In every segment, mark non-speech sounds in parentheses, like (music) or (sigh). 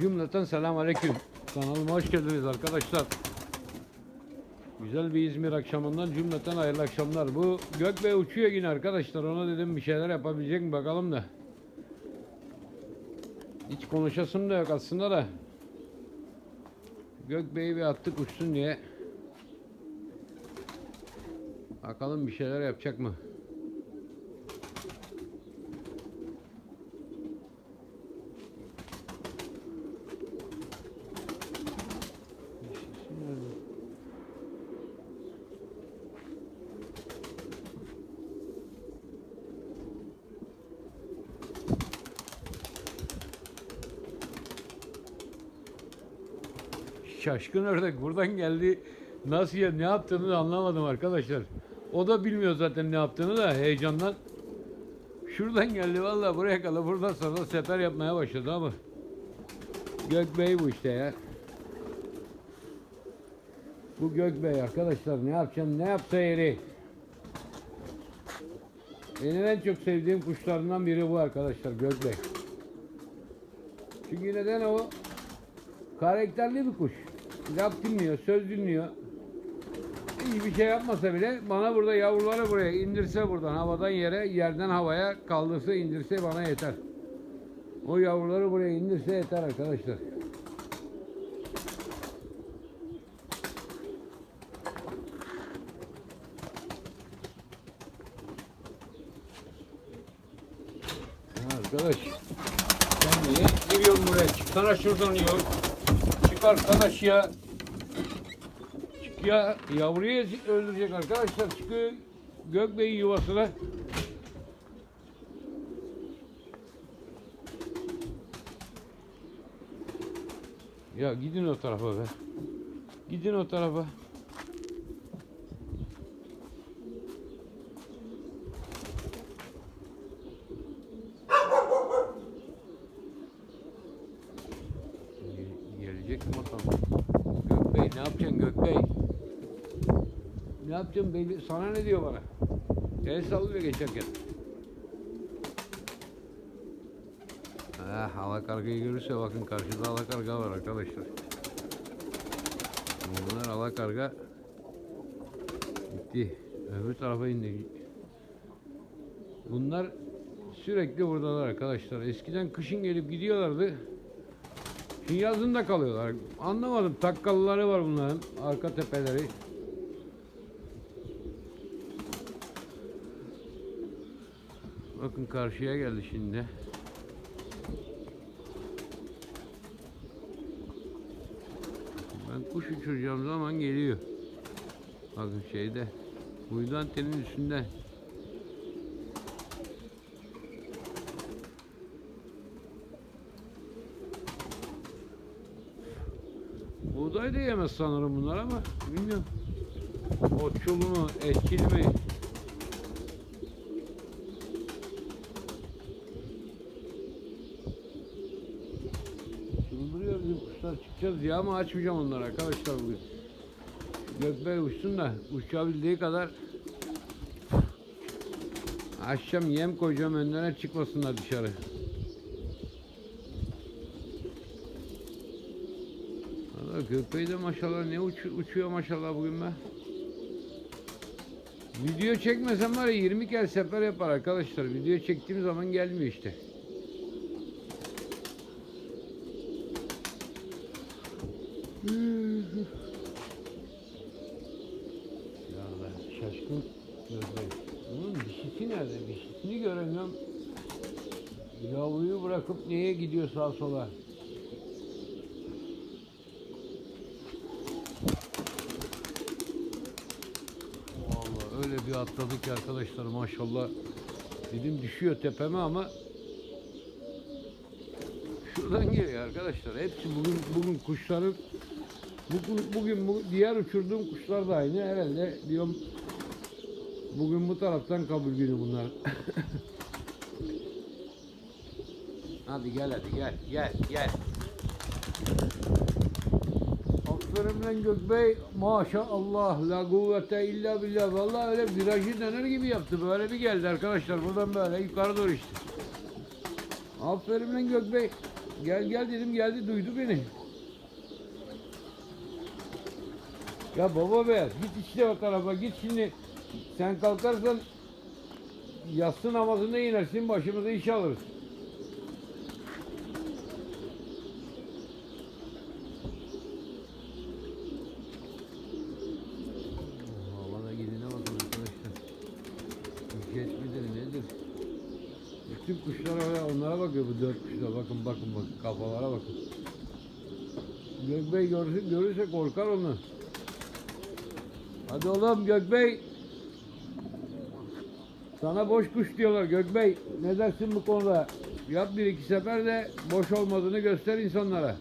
Cümleten selam aleyküm. Kanalıma hoş geldiniz arkadaşlar. Güzel bir İzmir akşamından cümleten hayırlı akşamlar. Bu Gökbey uçuyor yine arkadaşlar. Ona dedim bir şeyler yapabilecek mi bakalım da. Hiç konuşasım da yok aslında da. Gökbey'i bir attık uçsun diye. Bakalım bir şeyler yapacak mı? Şaşkın ördek buradan geldi. Nasıl ya ne yaptığını da anlamadım arkadaşlar. O da bilmiyor zaten ne yaptığını da heyecandan. Şuradan geldi vallahi buraya kadar buradan sonra sefer yapmaya başladı ama. Gökbey bu işte ya. Bu Gökbey arkadaşlar ne yapacağım ne yapsa yeri. Benim en çok sevdiğim kuşlarından biri bu arkadaşlar Gökbey. Çünkü neden o? Karakterli bir kuş. Laf dinliyor, söz dinliyor. Hiçbir şey yapmasa bile bana burada yavruları buraya indirse buradan havadan yere, yerden havaya kaldırsa indirse bana yeter. O yavruları buraya indirse yeter arkadaşlar. Arkadaş sen niye giriyorsun buraya? Çıksana şuradan diyor. Arkadaş ya. Çık ya. Yavruyu öldürecek arkadaşlar. Çıkıyor Gökbey'in yuvasına. Ya gidin o tarafa be. Gidin o tarafa. Mi bakalım? Gökbey ne yapacaksın Gökbey? Ne yapacaksın belli? Sana ne diyor bana? El sallıyor geçerken. Ah, alakargayı görürse bakın karşıda alakarga var arkadaşlar. Bunlar alakarga gitti. Öbür tarafa indi. Bunlar sürekli buradalar arkadaşlar. Eskiden kışın gelip gidiyorlardı. Yazın kalıyorlar. Anlamadım. Takkalıları var bunların. Arka tepeleri. Bakın karşıya geldi şimdi. Ben kuş uçuracağım zaman geliyor. Bakın şeyde. Uydu antenin üstünde. Buğday da yemez sanırım bunlar ama bilmiyorum. Otçul mu, etkili mi? Çıldırıyor bizim kuşlar çıkacağız diye ama açmayacağım onları arkadaşlar bugün. Gökbey uçsun da uçabildiği kadar Akşam yem koyacağım önlerine çıkmasınlar dışarı. Valla köpeği de maşallah ne uç- uçuyor maşallah bugün be. Video çekmesem var ya 20 kere sefer yapar arkadaşlar. Video çektiğim zaman gelmiyor işte. Ya ben şaşkın gözlerim. Bunun dişisi nerede? Dişisini göremiyorum. Yavruyu bırakıp neye gidiyor sağa sola? Vallahi atladık ki arkadaşlar maşallah. Dedim düşüyor tepeme ama şuradan geliyor arkadaşlar. Hepsi bugün bugün kuşların bugün, bugün bu diğer uçurduğum kuşlar da aynı herhalde diyorum bugün bu taraftan kabul günü bunlar. (laughs) hadi gel hadi gel gel gel. Lan Gökbey. Maşallah. La kuvvete illa billah. Vallahi öyle virajı döner gibi yaptı. Böyle bir geldi arkadaşlar. Buradan böyle yukarı doğru işte. Aferin lan Gökbey. Gel gel dedim geldi duydu beni. Ya baba be git işte o tarafa git şimdi sen kalkarsan yatsı namazında inersin başımıza iş alırız. Kuşlar öyle onlara bakıyor bu dört kuşlar. Bakın bakın bakın kafalara bakın. Gökbey görürse, görürse korkar onu. Hadi oğlum Gökbey. Sana boş kuş diyorlar Gökbey. Ne dersin bu konuda? Yap bir iki sefer de boş olmadığını göster insanlara.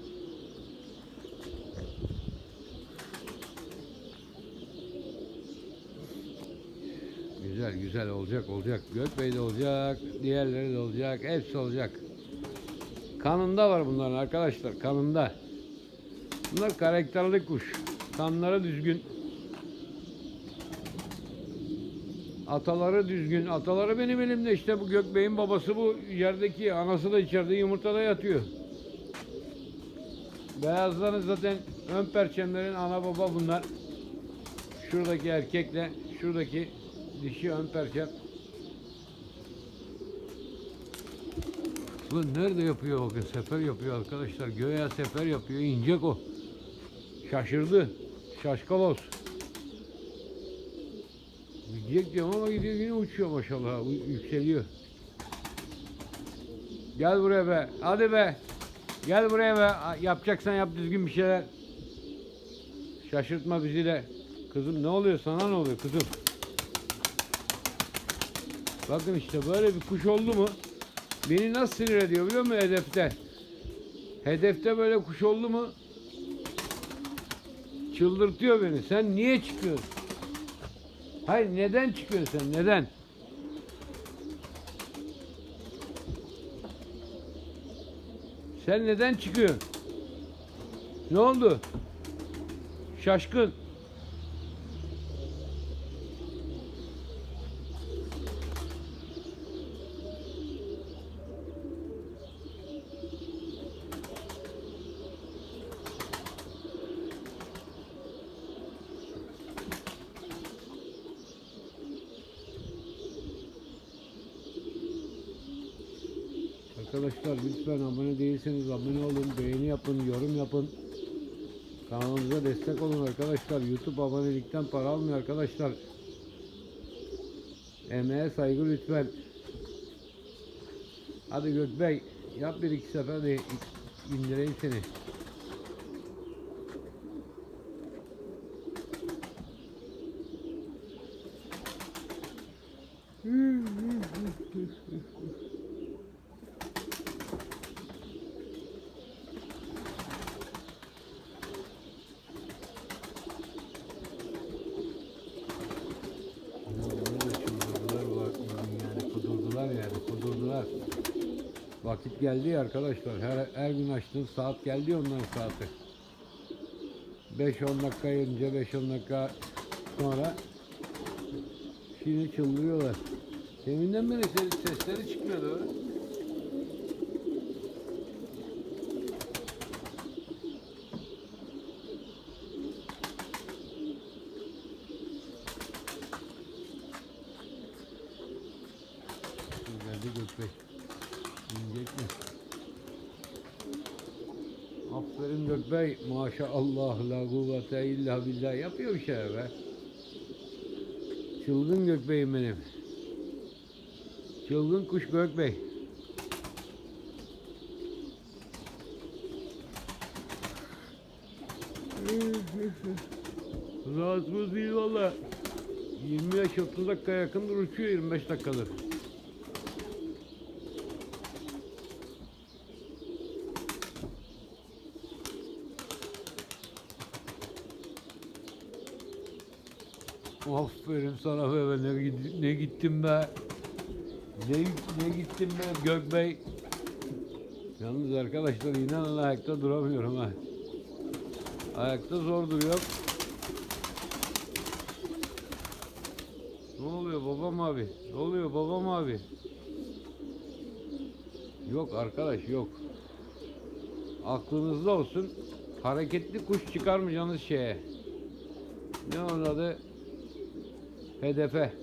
Güzel güzel olacak olacak. Gökbey de olacak. Diğerleri de olacak. Hepsi olacak. Kanında var bunların arkadaşlar. Kanında. Bunlar karakterli kuş. Kanları düzgün. Ataları düzgün. Ataları benim elimde. İşte bu Gökbey'in babası bu yerdeki. Anası da içeride yumurtada yatıyor. Beyazların zaten ön perçemlerin ana baba bunlar. Şuradaki erkekle şuradaki dişi ön perçem. Bu nerede yapıyor bakın sefer yapıyor arkadaşlar. Göğe sefer yapıyor. İnecek o. Şaşırdı. Şaşkalos. Gidecek diyorum ama gidiyor yine uçuyor maşallah. Yükseliyor. Gel buraya be. Hadi be. Gel buraya be. Yapacaksan yap düzgün bir şeyler. Şaşırtma bizi de. Kızım ne oluyor sana ne oluyor kızım? Bakın işte böyle bir kuş oldu mu beni nasıl sinir ediyor biliyor musun hedefte? Hedefte böyle kuş oldu mu çıldırtıyor beni. Sen niye çıkıyorsun? Hayır neden çıkıyorsun sen? Neden? Sen neden çıkıyorsun? Ne oldu? Şaşkın. Arkadaşlar lütfen abone değilseniz abone olun, beğeni yapın, yorum yapın. Kanalımıza destek olun arkadaşlar. YouTube abonelikten para almıyor arkadaşlar. Emeğe saygı lütfen. Hadi Gökbey yap bir iki sefer de indireyim seni. Çıldırdılar bak yani kudurdular yani kudurdular. Vakit geldi ya arkadaşlar. Her, her gün açtığın saat geldi onların saati. 5-10 dakika önce 5-10 dakika sonra şimdi çıldırıyorlar. Deminden beri ses- sesleri çıkmıyordu öyle. Geldi Gökbey. İnecek mi? Gökbey. Maşallah la kuvvete illa billah. Yapıyor bir şey be. Çılgın Gökbey'im benim. Çılgın kuş Gökbey. Rahatsız değil valla. 25-30 dakika yakındır uçuyor 25 dakikadır. Aferin sana be, ne, ne gittim be. Ne, ne gittim be Gökbey. Yalnız arkadaşlar inanın ayakta duramıyorum ha. Ayakta zor duruyorum. Ne oluyor babam abi? Ne oluyor babam abi? Yok arkadaş yok. aklınızda olsun. Hareketli kuş çıkarmayacağınız şeye. Ne onun adı? Hedefe.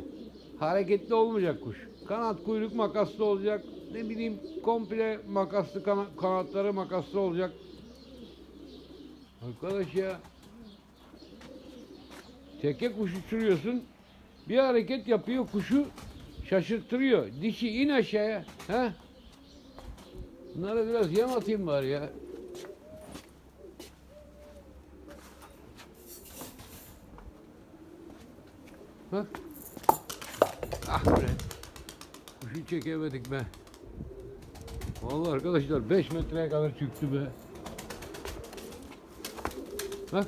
(laughs) Hareketli olmayacak kuş. Kanat kuyruk makaslı olacak. Ne bileyim komple makaslı kana- kanatları makaslı olacak. Arkadaş ya. Teke kuş uçuruyorsun. Bir hareket yapıyor kuşu şaşırttırıyor. Dişi in aşağıya. He? Bunlara biraz yem atayım bari ya. Bak. Ah be. Kuşu çekemedik be. Vallahi arkadaşlar 5 metreye kadar çıktı be. Bak.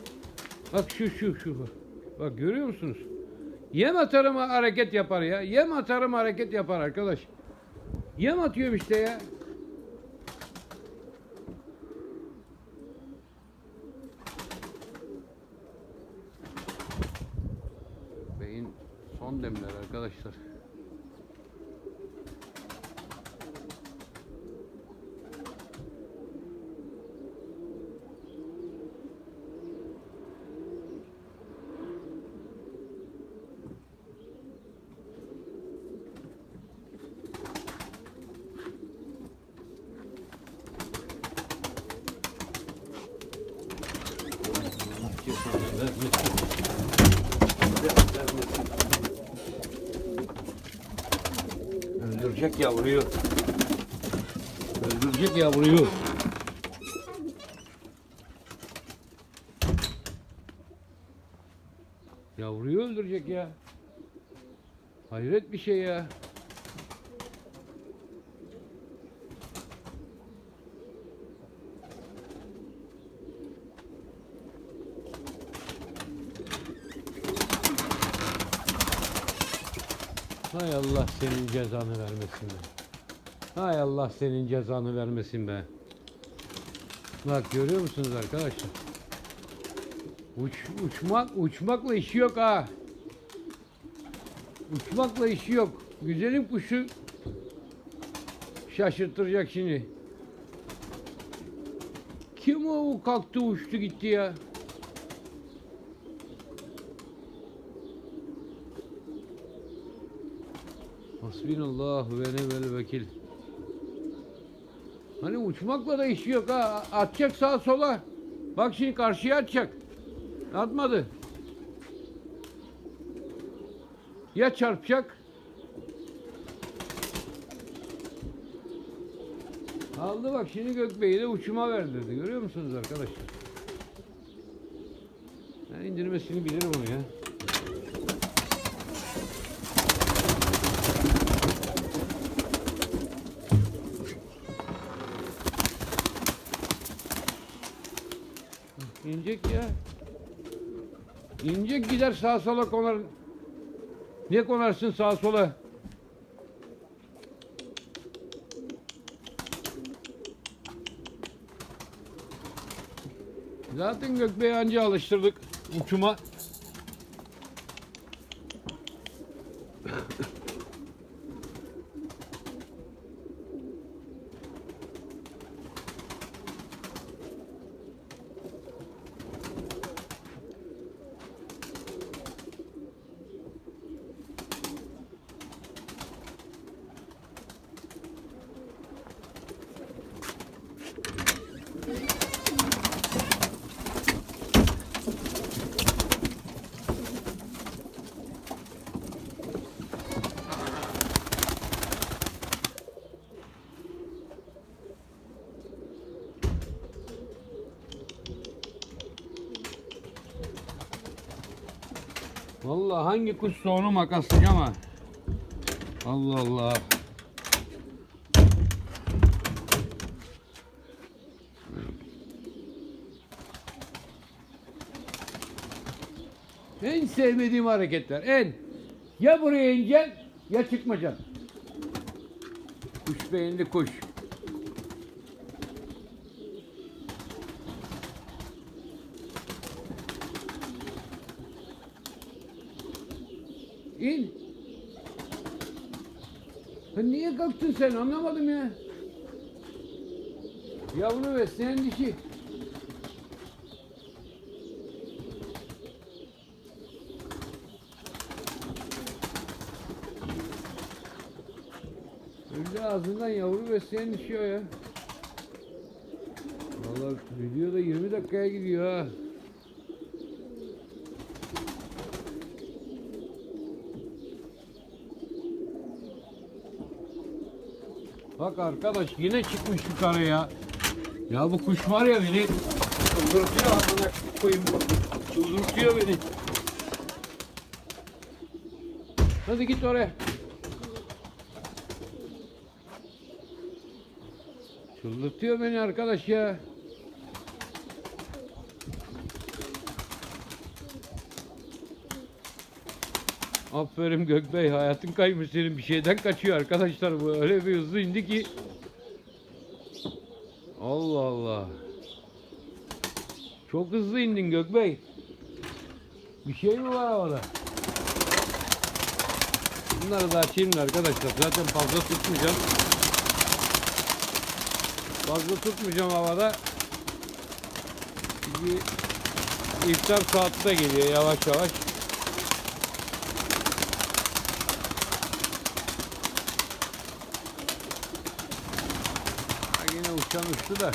Bak şu şu şu. Bak görüyor musunuz? Yem atarım hareket yapar ya. Yem atarım hareket yapar arkadaş. Yem atıyorum işte ya. Arkadaşlar. Öldürecek yavruyu. Öldürecek yavruyu. Yavruyu öldürecek ya. Hayret bir şey ya. Hay Allah senin cezanı vermesin be. Hay Allah senin cezanı vermesin be. Bak görüyor musunuz arkadaşlar? Uç, uçmak, uçmakla işi yok ha. Uçmakla işi yok. Güzelim kuşu şaşırtacak şimdi. Kim o kalktı uçtu gitti ya? Hasbinallah ve ni'mel vekil. Hani uçmakla da işi yok ha. Atacak sağa sola. Bak şimdi karşıya atacak. Atmadı. Ya çarpacak. Aldı bak şimdi Gökbey'i de uçuma verdirdi. Görüyor musunuz arkadaşlar? Ben indirmesini bilirim onu ya. İnecek ya. İnecek gider sağa sola konar. Niye konarsın sağa sola? Zaten Gökbey'i anca alıştırdık uçuma. Vallahi hangi kuş onu makaslayacağım ha. Allah Allah. En sevmediğim hareketler. En. Ya buraya ineceksin ya çıkmayacaksın. Kuş beyinli kuş. İn. Ha niye kalktın sen anlamadım ya. Yavru besleyen dişi. Öyle ağzından yavru besleyen dişi o ya. Vallahi video da 20 dakikaya gidiyor ha. Bak arkadaş yine çıkmış yukarıya. Ya bu kuş var ya beni çıldırtıyor amına koyayım. Çıldırtıyor beni. Hadi git oraya. Çıldırtıyor beni arkadaş ya. Aferin Gökbey hayatın kaymış senin bir şeyden kaçıyor arkadaşlar bu. Öyle bir hızlı indi ki. Allah Allah. Çok hızlı indin Gökbey. Bir şey mi var havada? Bunları da açayım da arkadaşlar zaten fazla tutmayacağım. Fazla tutmayacağım havada. Çünkü iftar saati de geliyor yavaş yavaş Ha, Yine uçan uçtu da.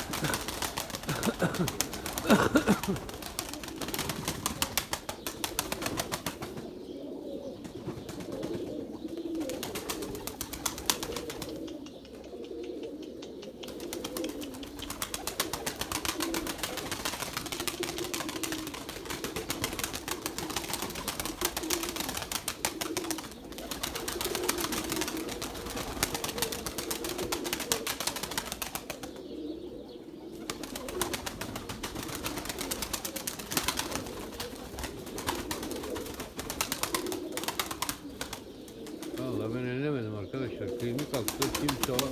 Vallahi ben ellemedim arkadaşlar. Kıyımı kalktı. Kimse o.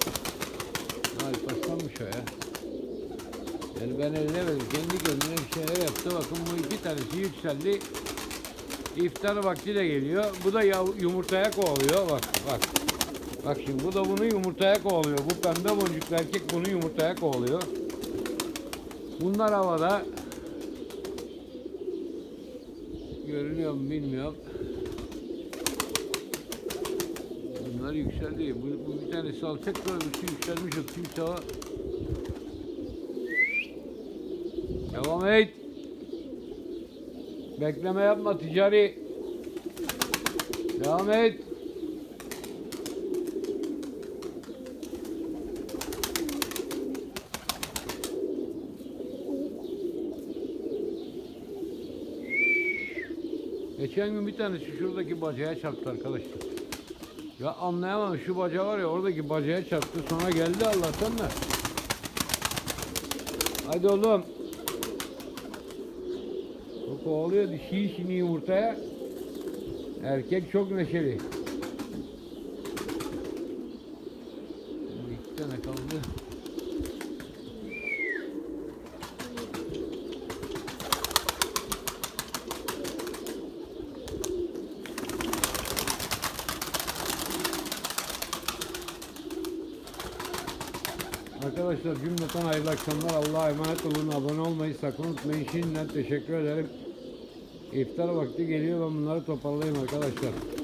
Ay paslanmış o ya. Yani ben ellemedim. Kendi kendine bir şeyler yaptı. Bakın bu iki tanesi yükseldi. İftar vakti de geliyor. Bu da yumurtaya kovalıyor. Bak bak. Bak şimdi bu da bunu yumurtaya kovalıyor. Bu pembe boncuklu erkek bunu yumurtaya kovalıyor. Bunlar havada. Görünüyor mu bilmiyorum. Bunlar yükseldi. Bu, tanesi alçak da öbürsü yükselmiş. Kimse o. Devam et. Bekleme yapma ticari. Devam et. Geçen gün bir tanesi şuradaki bacaya çarptı arkadaşlar. Ya anlayamam şu baca var ya oradaki bacaya çarptı sonra geldi Allah'tan da. Hadi oğlum. O kovalıyor dişi şimdi yumurtaya. Erkek çok neşeli. Şimdi iki tane kaldı. Cümleten hayırlı akşamlar. Allah'a emanet olun. Abone olmayı sakın unutmayın. Şimdiden teşekkür ederim. İftar vakti geliyor. Ben bunları toparlayayım arkadaşlar.